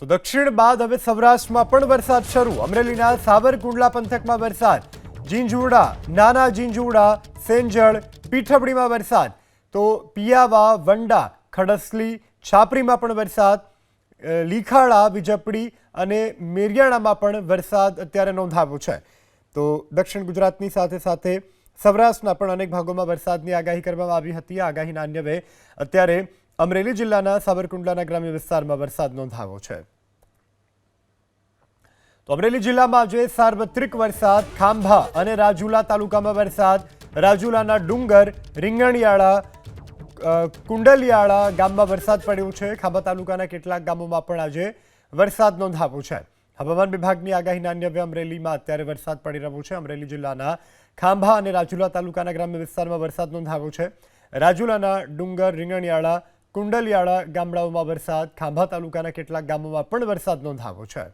તો દક્ષિણ બાદ હવે સૌરાષ્ટ્રમાં પણ વરસાદ શરૂ. અમરેલીના સાબરકુંડલા પંથકમાં વરસાદ. ઝીંઝુડા નાના ઝીંઝુરડા, સેંજળ, પીઠબડીમાં વરસાદ. તો પિયાવા, વંડા, ખડસલી, છાપરીમાં પણ વરસાદ. લીખાળા વિજપડી અને મેરિયાણામાં પણ વરસાદ અત્યારે નોંધાવ્યો છે. તો દક્ષિણ ગુજરાતની સાથે સાથે સૌરાષ્ટ્રના પણ અનેક ભાગોમાં વરસાદની આગાહી કરવામાં આવી હતી. આગાહીના અન્વયે અત્યારે અમરેલી જિલ્લાના સાબરકુંડલાના ગ્રામ્ય વિસ્તારમાં વરસાદ નોંધાયો છે. તો અમરેલી જિલ્લામાં આજે સાર્વત્રિક વરસાદ, ખાંભા અને રાજુલા તાલુકામાં વરસાદ. રાજુલાના ડુંગર, રીંગણિયાળા કુંડલિયાળા ગામમાં વરસાદ પડ્યો છે. ખાંભા તાલુકાના કેટલાક ગામોમાં પણ આજે વરસાદ નોંધાવ્યો છે. હવામાન વિભાગની આગાહીના અન્વયે અમરેલીમાં અત્યારે વરસાદ પડી રહ્યો છે. અમરેલી જિલ્લાના ખાંભા અને રાજુલા તાલુકાના ગ્રામ્ય વિસ્તારમાં વરસાદ નોંધાવ્યો છે. રાજુલાના ડુંગર, રીંગણિયાળા કુંડલિયાળા ગામડાઓમાં વરસાદ ખાંભા તાલુકાના કેટલાક ગામોમાં પણ વરસાદ નોંધાવ્યો છે.